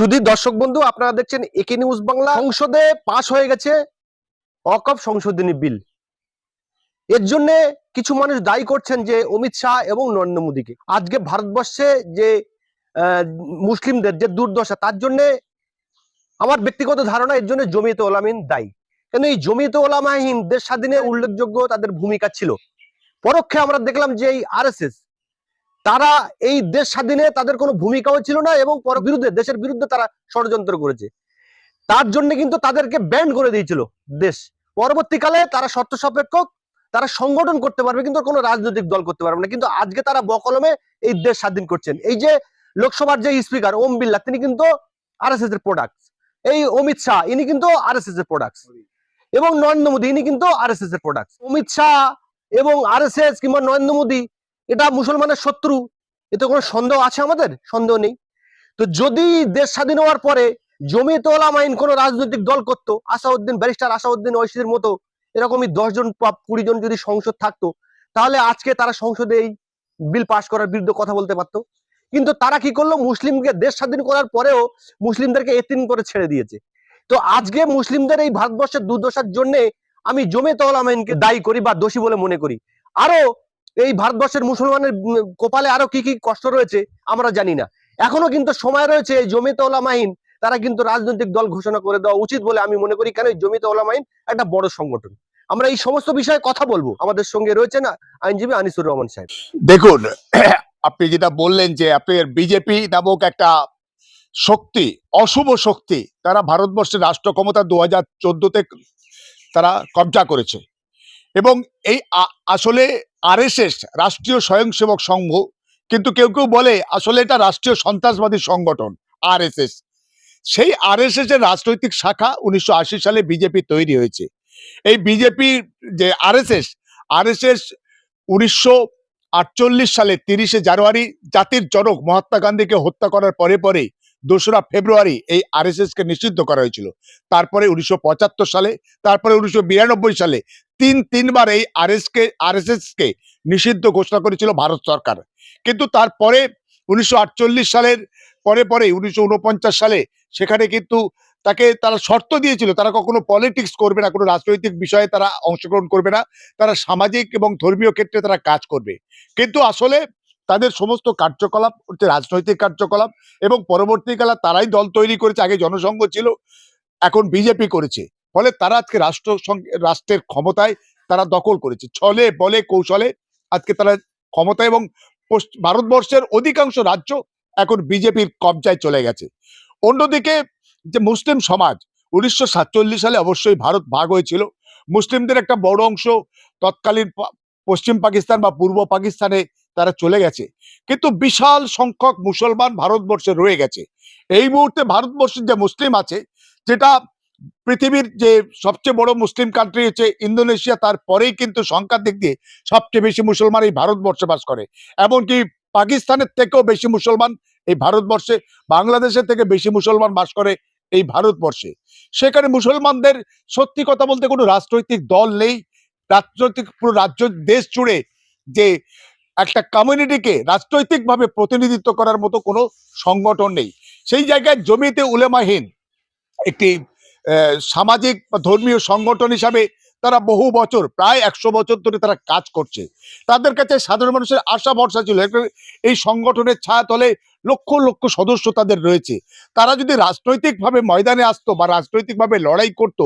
সুধী দর্শক বন্ধু, আপনারা দেখছেন একে নিউজ বাংলা। সংসদে পাশ হয়ে গেছে অকপ সংশোধনী বিল। এর জন্য কিছু মানুষ দায়ী করছেন যে অমিত শাহ এবং নরেন্দ্র মোদীকে। আজকে ভারতবর্ষে যে মুসলিমদের যে দুর্দশা, তার জন্য আমার ব্যক্তিগত ধারণা, এর জন্য জমিয়তে ওলামিন দায়ী। কেন এই জমিয়তে ওলামাহীন দেশ স্বাধীনে উল্লেখযোগ্য তাদের ভূমিকা ছিল? পরোক্ষে আমরা দেখলাম যে এই আরএসএস তারা এই দেশ স্বাধীনে তাদের কোনো ভূমিকাও ছিল না এবং পর বিরুদ্ধে, দেশের বিরুদ্ধে তারা ষড়যন্ত্র করেছে। তার জন্য কিন্তু তাদেরকে ব্যান্ড করে দিয়েছিল দেশ। পরবর্তীকালে তারা শর্ত সাপেক্ষ, তারা সংগঠন করতে পারবে কিন্তু কোনো রাজনৈতিক দল করতে পারবে না। কিন্তু আজকে তারা বকলমে এই দেশ স্বাধীন করছেন। এই যে লোকসভার যে স্পিকার ওম বিল্লা তিনি কিন্তু আর এস এর প্রোডাক্ট এই অমিত শাহ, ইনি কিন্তু আর এস এস এর প্রোডাক্ট এবং নরেন্দ্র মোদী, ইনি কিন্তু আর এস এস এর প্রোডাক্ট অমিত শাহ এবং আর এস এস কিংবা নরেন্দ্র মোদী এটা মুসলমানের শত্রু। এতে কোনো সন্দেহ আছে আমাদের? সন্দেহ নেই। তো যদি দেশ স্বাধীন হওয়ার পরে জমিয়ত ওলামাইন কোনো রাজনৈতিক দল করতো, আসাউদ্দিন, ব্যারিস্টার আসাউদ্দিন ঐশীর মতো এরকমই দশজন কুড়ি জন যদি সংসদ থাকতো, তাহলে আজকে তারা সংসদে এই বিল পাশ করার বিরুদ্ধে কথা বলতে পারতো। কিন্তু তারা কি করল? মুসলিমকে দেশ স্বাধীন করার পরেও মুসলিমদেরকে এতিম করে ছেড়ে দিয়েছে। তো আজকে মুসলিমদের এই ভারতবর্ষের দুর্দশার জন্য আমি জমিয়ত ওলামাইনকে দায়ী করি বা দোষী বলে মনে করি। আরও এই ভারতবর্ষের মুসলমানের কপালে আরও কি কি কষ্ট রয়েছে, আমরা জানি না। এখনও কিন্তু সময় রয়েছে এই জমিতে ওলামাইন তারা কিন্তু রাজনৈতিক দল ঘোষণা করে দেওয়া উচিত বলে আমি মনে করি, কেন জমিতে ওলামাইন একটা বড় সংগঠন। আমরা এই সমস্ত বিষয়ে কথা বলব। আমাদের সঙ্গে রয়েছে না আইনজীবী আনিসুর রহমান সাহেব। দেখুন, আপনি যেটা বললেন যে আপনার বিজেপি নামক একটা শক্তি, অশুভ শক্তি, তারা ভারতবর্ষের রাষ্ট্র ক্ষমতা দু হাজার তারা কবজা করেছে। এবং এই আসলে আরএসএস, রাষ্ট্রীয় স্বয়ংসেবক সংঘ, কিন্তু কেউ কেউ বলে আসলে এটা রাষ্ট্রীয় সন্ত্রাসবাদী সংগঠন, আরএসএস। সেই আরএসএস এর রাজনৈতিক শাখা উনিশশো আশি সালে বিজেপি তৈরি হয়েছে। এই বিজেপির যে আরএসএস আরএসএস উনিশশো আটচল্লিশ সালে তিরিশে জানুয়ারি জাতির জনক মহাত্মা গান্ধীকে হত্যা করার পরে পরে দোসরা ফেব্রুয়ারি এই আরএসএস কে নিষিদ্ধ করা হয়েছিল। তারপরে উনিশশো পঁচাত্তর সালে, তারপরে উনিশশো বিরানব্বই সালে তিন, তিনবার এই আরএস কে আরএসএস কে নিষিদ্ধ ঘোষণা করেছিল ভারত সরকার। কিন্তু তারপরে উনিশশো আটচল্লিশ সালের পরে পরে, উনিশশো উনপঞ্চাশ সালে, সেখানে কিন্তু তাকে তারা শর্ত দিয়েছিল, তারা কখনো পলিটিক্স করবে না, কোনো রাজনৈতিক বিষয়ে তারা অংশগ্রহণ করবে না, তারা সামাজিক এবং ধর্মীয় ক্ষেত্রে তারা কাজ করবে। কিন্তু আসলে তাদের সমস্ত কার্যকলাপ রাজনৈতিক কার্যকলাপ এবং পরবর্তীকালে তারাই দল তৈরি করেছে, আগে জনসংঘ ছিল, এখন বিজেপি করেছে। ফলে তারা আজকে রাষ্ট্র রাষ্ট্রের ক্ষমতায় তারা দখল করেছে। ছলে, বলে, কৌশলে আজকে তারা ক্ষমতা এবং ভারতবর্ষের অধিকাংশ রাজ্য এখন বিজেপির কবজায় চলে গেছে। অন্যদিকে যে মুসলিম সমাজ, উনিশশো সাতচল্লিশ সালে অবশ্যই ভারত ভাগ হয়েছিল। মুসলিমদের একটা বড় অংশ তৎকালীন পশ্চিম পাকিস্তান বা পূর্ব পাকিস্তানে তারা চলে গেছে। কিন্তু বিশাল সংখ্যক মুসলমান ভারতবর্ষে রয়ে গেছে। এই মুহূর্তে ভারতবর্ষের যে মুসলিম আছে, যেটা পৃথিবীর যে সবচেয়ে বড় মুসলিম কান্ট্রি হচ্ছে ইন্দোনেশিয়া তারপরেই কিন্তু সংখ্যার দিক দিয়ে সবচেয়ে বেশি মুসলমান এই ভারতবর্ষে বাস করে। এমনকি পাকিস্তানের থেকেও বেশি মুসলমান এই ভারতবর্ষে, বাংলাদেশের থেকে বেশি মুসলমান বাস করে এই ভারতবর্ষে। সেখানে মুসলমানদের সত্যি কথা বলতে কোনো রাজনৈতিক দল নেই। রাজনৈতিক পুরো রাজ্য, দেশ জুড়ে যে একটা কমিউনিটিকে রাজনৈতিকভাবে প্রতিনিধিত্ব করার মতো কোনো সংগঠন নেই। সেই জায়গায় জমিতে উলেমাহীন একটি সামাজিক ধর্মীয় সংগঠন হিসাবে তারা বহু বছর, প্রায় একশো বছর ধরে তারা কাজ করছে। তাদের কাছে সাধারণ মানুষের আশা ভরসা ছিল। এই সংগঠনের ছায়াতলে লক্ষ লক্ষ সদস্য তাদের রয়েছে। তারা যদি রাজনৈতিকভাবে ময়দানে আসতো বা রাজনৈতিকভাবে লড়াই করত,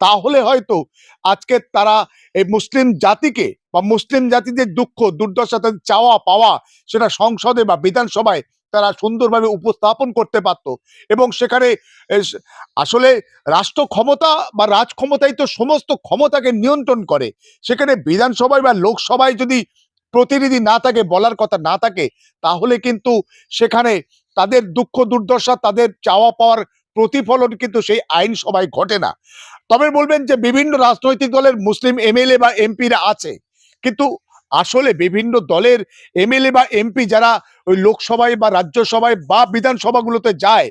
তাহলে হয়তো আজকে তারা এই মুসলিম জাতিকে বা মুসলিম জাতিদের দুঃখ, দুর্দশা, তাদের চাওয়া পাওয়া সেটা সংসদে বা বিধানসভায় তারা সুন্দরভাবে উপস্থাপন করতে পারত। এবং সেখানে আসলে রাষ্ট্র ক্ষমতা বা রাজ ক্ষমতাই তো সমস্ত ক্ষমতাকে নিয়ন্ত্রণ করে। সেখানে বিধানসভায় বা লোকসভায় যদি প্রতিনিধি না থাকে, বলার কথা না থাকে, তাহলে কিন্তু সেখানে তাদের দুঃখ দুর্দশা, তাদের চাওয়া পাওয়ার প্রতিফলন কিন্তু সেই আইনসভায় ঘটে না। তবে বলবেন যে বিভিন্ন রাজনৈতিক দলের মুসলিম এমএলএ বা এমপিরা আছে। কিন্তু আসলে বিভিন্ন দলের এমএলএ বা এমপি যারা ওই লোকসভায় বা রাজ্যসভায় বা বিধানসভাগুলোতে যায়,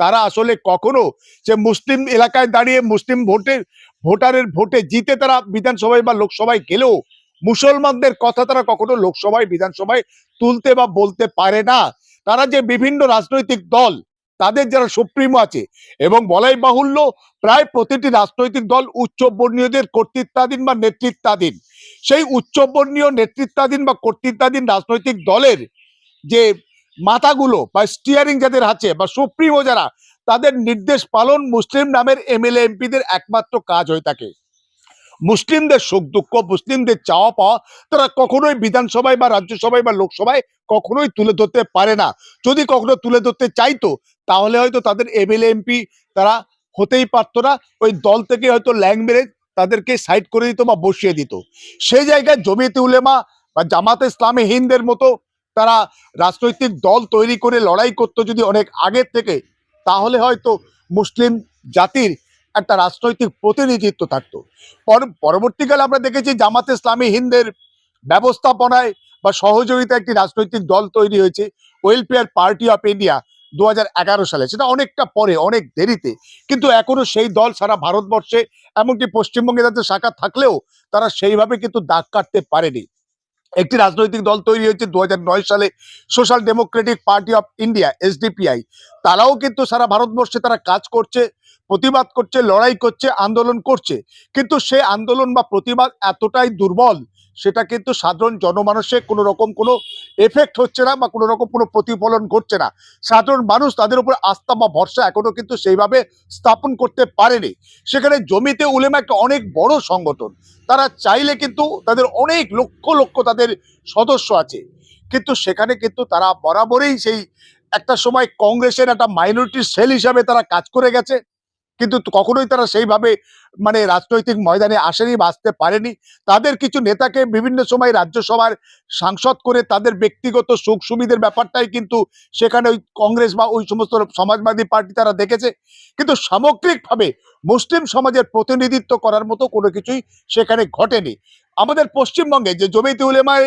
তারা আসলে কখনো যে মুসলিম এলাকায় দাঁড়িয়ে মুসলিম ভোটের ভোটারের ভোটে জিতে তারা বিধানসভায় বা লোকসভায় গেলেও মুসলমানদের কথা তারা কখনো লোকসভায়, বিধানসভায় তুলতে বা বলতে পারে না। তারা যে বিভিন্ন রাজনৈতিক দল, তাদের যারা সুপ্রিমো আছে এবং বলাই বাহুল্য প্রায় প্রতিটি রাজনৈতিক দল উচ্চবর্ণীয়দের কর্তৃত্বাধীন বা নেতৃত্বাধীন। সেই উচ্চবর্ণীয় নেতৃত্বাধীন বা কর্তৃত্বাধীন রাজনৈতিক দলের যে মাথাগুলো বা স্টিয়ারিং যাদের আছে বা সুপ্রিমো যারা, তাদের নির্দেশ পালন মুসলিম নামের এমএলএ, এমপিদের একমাত্র কাজ হয়ে থাকে। মুসলিমদের সুখ দুঃখ, মুসলিমদের চাওয়া পাওয়া, তারা কখনোই বিধানসভায় বা রাজ্যসভায় বা লোকসভায় কখনোই তুলে ধরতে পারে না। যদি কখনো তুলে ধরতে চাইতো, তাহলে হয়তো তাদের এমএলএ, এমপি তারা হতেই পারতো না। ওই দল থেকে হয়তো ল্যাং মেরে তাদেরকে সাইড করে দিত বা বসিয়ে দিত। সেই জায়গায় জমিয়তে উলেমা বা জামাতে ইসলামী হিন্দের মতো তারা রাজনৈতিক দল তৈরি করে লড়াই করতো যদি অনেক আগের থেকে, তাহলে হয়তো মুসলিম জাতির একটা রাজনৈতিক প্রতিনিধিত্ব থাকতো। পর- পরবর্তীকালে আমরা দেখেছি জামাতে ইসলামী হিন্দের ব্যবস্থাপনায় বা সহযোগিতা একটি রাজনৈতিক দল তৈরি হয়েছে, ওয়েলফেয়ার পার্টি অফ ইন্ডিয়া দু হাজার এগারো সালে। সেটা অনেকটা পরে, অনেক দেরিতে। কিন্তু এখনও সেই দল সারা ভারতবর্ষে, এমনকি পশ্চিমবঙ্গে তাদের শাখা থাকলেও তারা সেইভাবে কিন্তু দাগ কাটতে পারেনি। একটি রাজনৈতিক দল তৈরি হয়েছে দু হাজার নয় সালে social democratic party of India SDPI তারাও কিন্তু সারা ভারতবর্ষে তারা কাজ করছে, প্রতিবাদ করছে, লড়াই করছে, আন্দোলন করছে। কিন্তু সে আন্দোলন বা প্রতিবাদ এতটাই দুর্বল সেটা কিন্তু সাধারণ জনমানুষে কোনো রকম কোনো এফেক্ট হচ্ছে না বা কোনো রকম কোনো প্রতিফলন ঘটছে না। সাধারণ মানুষ তাদের উপর আস্থা বা ভরসা এখনও কিন্তু সেইভাবে স্থাপন করতে পারেনি। সেখানে জমিতে উলেমা একটা অনেক বড় সংগঠন। তারা চাইলে কিন্তু তাদের অনেক লক্ষ লক্ষ তাদের সদস্য আছে। কিন্তু সেখানে কিন্তু তারা বরাবরই সেই একটা সময় কংগ্রেসের একটা মাইনরিটি সেল হিসাবে তারা কাজ করে গেছে। কিন্তু কখনোই তারা সেইভাবে মানে রাজনৈতিক ময়দানে আসেনি বা আসতে পারেনি। তাদের কিছু নেতাকে বিভিন্ন সময় রাজ্যসভার সাংসদ করে তাদের ব্যক্তিগত সুখ সুবিধের ব্যাপারটাই কিন্তু সেখানে ওই কংগ্রেস বা ওই সমস্ত সমাজবাদী পার্টি তারা দেখেছে। কিন্তু সামগ্রিকভাবে মুসলিম সমাজের প্রতিনিধিত্ব করার মতো কোনো কিছুই সেখানে ঘটেনি। আমাদের পশ্চিমবঙ্গে যে জমিতে উলেমায়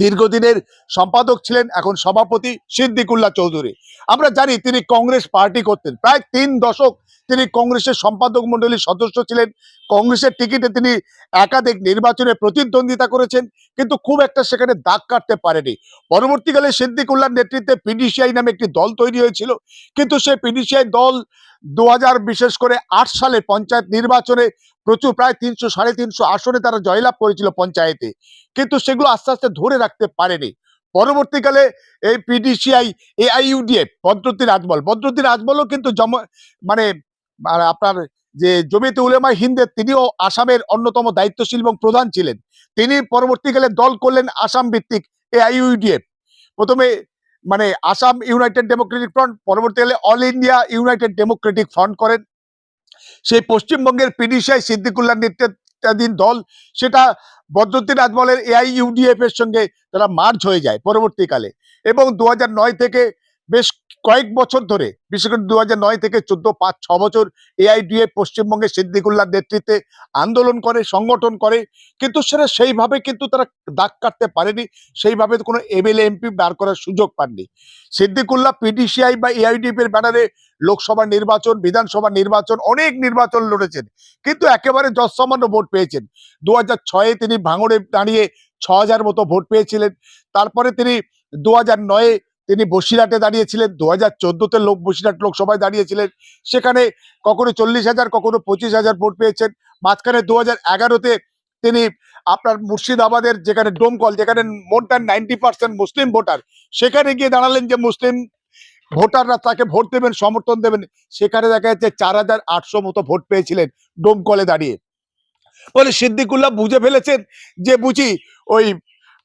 দীর্ঘদিনের সম্পাদক ছিলেন এখন সভাপতি সিদ্দিকুল্লাহ চৌধুরী। আমরা জানি তিনি কংগ্রেস পার্টি করতেন। প্রায় তিন দশক তিনি কংগ্রেসের সম্পাদক মণ্ডলীর সদস্য ছিলেন। কংগ্রেসের টিকিটে তিনি একাধিক নির্বাচনে প্রতিদ্বন্দ্বিতা করেছেন, কিন্তু খুব একটা সেখানে দাগ কাটতে পারেনি। পরবর্তীকালে সিদ্দিকুল্লাহর নেতৃত্বে পিডিসিআই নামে একটি দল তৈরি হয়েছিল, কিন্তু সেই পিডিসিআই দল দু বিশেষ করে আট সালে পঞ্চায়েত নির্বাচনে প্রচুর প্রায় তিনশো, সাড়ে তিনশো আসনে তারা জয়লাভ করেছিল পঞ্চায়েতে, কিন্তু সেগুলো আস্তে আস্তে ধরে রাখতে পারেনি। পরবর্তীকালে এই পিডিসিআই, এআইইউডিএফ ভদ্রতী রাজবল ভদ্রতী রাজবলও কিন্তু জম মানে আপনার যে জমিতে উলেমা হিন্দের, তিনিও আসামের অন্যতম দায়িত্বশীল এবং প্রধান ছিলেন। তিনি পরবর্তীকালে দল করলেন আসাম ভিত্তিক এআইইউডিএফ প্রথমে মানে আসাম ইউনাইটেড ডেমোক্রেটিক ফ্রন্ট, পরবর্তীকালে all India united democratic front করেন। সেই পশ্চিমবঙ্গের পিডিসিআই সিদ্দিকুল্লাহ নেতৃত্বাধীন দল, সেটা বদ্রতী রাজমহলের এআইইউডিএফ এর সঙ্গে তারা মার্চ হয়ে যায় পরবর্তীকালে। এবং দু থেকে বেশ কয়েক বছর ধরে, বিশেষ করে দু থেকে চোদ্দ, পাঁচ, ছ বছর এআইডিএফ পশ্চিমবঙ্গে সিদ্দিকুল্লার নেতৃত্বে আন্দোলন করে, সংগঠন করে, কিন্তু সেটা সেইভাবে কিন্তু তারা দাগ কাটতে পারেনি, সেইভাবে কোনো এমএলএ, এমপি বার করার সুযোগ পাননি। সিদ্দিকুল্লাহ পিডিসিআই বা এআইডিএফ এর ব্যানারে লোকসভা নির্বাচন, বিধানসভা নির্বাচন, অনেক নির্বাচন লড়েছেন, কিন্তু একেবারে যৎসামান্য ভোট পেয়েছেন। দু হাজার ছয়ে তিনি ভাঙড়ে দাঁড়িয়ে ছ হাজার মতো ভোট পেয়েছিলেন, তারপরে তিনি দু হাজার নয়ে তিনি বসিরহাটে দাঁড়িয়েছিলেন, দু হাজার চোদ্দতে লোক বসিরহাট লোকসভায় দাঁড়িয়েছিলেন। সেখানে কখনো চল্লিশ হাজার, কখনো পঁচিশ হাজার ভোট পেয়েছেন। মাঝখানে দু হাজার এগারোতে তিনি আপনার মুর্শিদাবাদের যেখানে ডোমকল যেখানে more than ninety percent Muslim voter, সেখানে গিয়ে দাঁড়ালেন যে মুসলিম ভোটাররা তাকে ভোট দেবেন, সমর্থন দেবেন, সেখানে দেখা যাচ্ছে চার হাজার আটশো মতো ভোট পেয়েছিলেন ডোমকলে দাঁড়িয়ে। বলে সিদ্দিকুল্লাহ বুঝে ফেলেছেন যে বুঝি ওই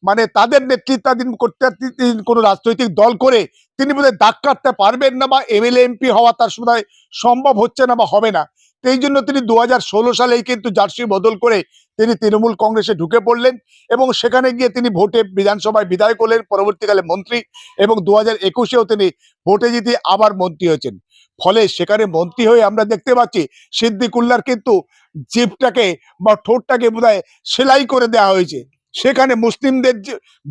মানে তাদের নেতৃত্বাধীন কর্তৃত্বাধীন কোনো রাজনৈতিক দল করে তিনি বোধহয় দাগ কাটতে পারবেন না বা এমএলএ, এমপি হওয়া তার সময় সম্ভব হচ্ছে না বা হবে না। এই জন্য তিনি দু হাজার ষোলো সালেই কিন্তু জার্সি বদল করে তিনি তৃণমূল কংগ্রেসে ঢুকে পড়লেন এবং সেখানে গিয়ে তিনি ভোটে বিধানসভায় বিধায়ক হলেন পরবর্তীকালে মন্ত্রী এবং দু হাজার একুশেও তিনি ভোটে জিতে আবার মন্ত্রী হয়েছেন। ফলে সেখানে মন্ত্রী হয়ে আমরা দেখতে পাচ্ছি সিদ্দিকুল্লার কিন্তু জিপটাকে বা ঠোঁটটাকে বোধহয় সেলাই করে দেওয়া হয়েছে। সেখানে মুসলিমদের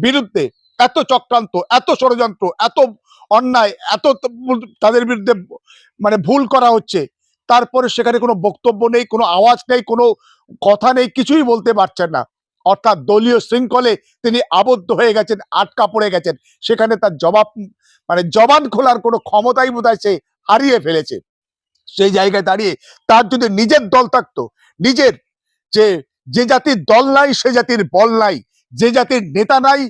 বিরুদ্ধে এত চক্রান্ত, এত ষড়যন্ত্র, এত অন্যায়, এত তাদের বিরুদ্ধে মানে ভুল করা হচ্ছে, তারপরে সেখানে কোনো বক্তব্য নেই, কোনো আওয়াজ নেই, কোনো কথা নেই, কিছুই বলতে পারছেন না। অর্থাৎ দলীয় শৃঙ্খলে তিনি আবদ্ধ হয়ে গেছেন, আটকা পড়ে গেছেন। সেখানে তার জবাব মানে জবান খোলার কোনো ক্ষমতাই বোধহয় সে হারিয়ে ফেলেছে। সেই জায়গায় দাঁড়িয়ে তার যদি নিজের দল থাকতো, নিজের যে যে জাতির দল নাই সে জাতির বল নাই। যে জাতির নেতা নাই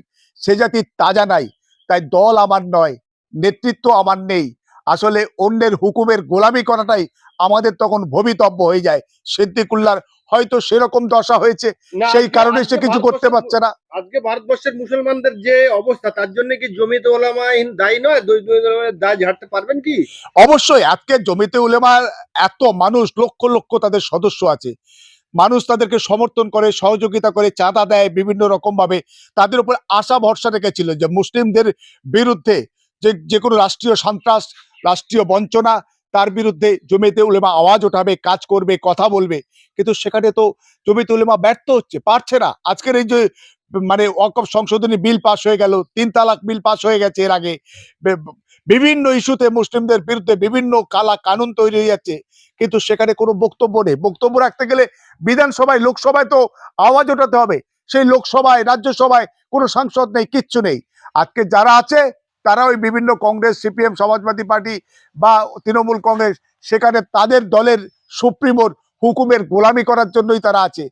সে জাতির তাজা নাই। তাই দল আমার নয় নেতৃত্ব আমার নেই। আসলে অন্যের হুকুমের গোলামি করাটাই আমাদের তখন ভবিতব্য হয়ে যায়। সিদ্দিকুল্লার হয়তো সেরকম দশা হয়েছে সেই কারণে সে কিছু করতে পারছে না। আজকে ভারতবর্ষের মুসলমানদের যে অবস্থা তার জন্য কি জমিতে ওলামা দায়ী নয়? দায় ঝাড়তে পারবেন কি? অবশ্যই আজকে জমিতে উলেমার এত মানুষ লক্ষ লক্ষ তাদের সদস্য আছে। মানুষ তাদেরকে সমর্থন করে, সহযোগিতা করে, চাঁদা দেয় বিভিন্ন রকম ভাবে তাদের উপর আশা ভরসা রেখেছিল যে মুসলিমদের বিরুদ্ধে যে যে কোনো রাষ্ট্রীয় সন্ত্রাস, রাষ্ট্রীয় বঞ্চনা, তার বিরুদ্ধে জমিতে উলেমা আওয়াজ ওঠাবে, কাজ করবে, কথা বলবে। কিন্তু সেখানে তো জমিতে উলেমা ব্যর্থ হচ্ছে, পারছে না। আজকের এই যে মানে ওয়াকফ সংশোধনী বিল পাস হয়ে গেল, তিন তালাক বিল পাস হয়ে গেছে এর আগে। বিভিন্ন ইস্যুতে মুসলিমদের বিরুদ্ধে বিভিন্ন কালা কানুন তৈরি হয়ে যাচ্ছে কিন্তু সেখানে কোনো বক্তব্য নেই। বক্তব্য রাখতে গেলে বিধানসভায়, লোকসভায় তো আওয়াজ ওঠাতে হবে। সেই লোকসভায়, রাজ্যসভায় কোনো সাংসদ নেই, কিচ্ছু নেই। আজকে যারা আছে, তারা ওই বিভিন্ন কংগ্রেস, সিপিএম, সমাজবাদী পার্টি বা তৃণমূল কংগ্রেস, সেখানে তাদের দলের সুপ্রিমোর হুকুমের গোলামি করার জন্যই তারা আছে।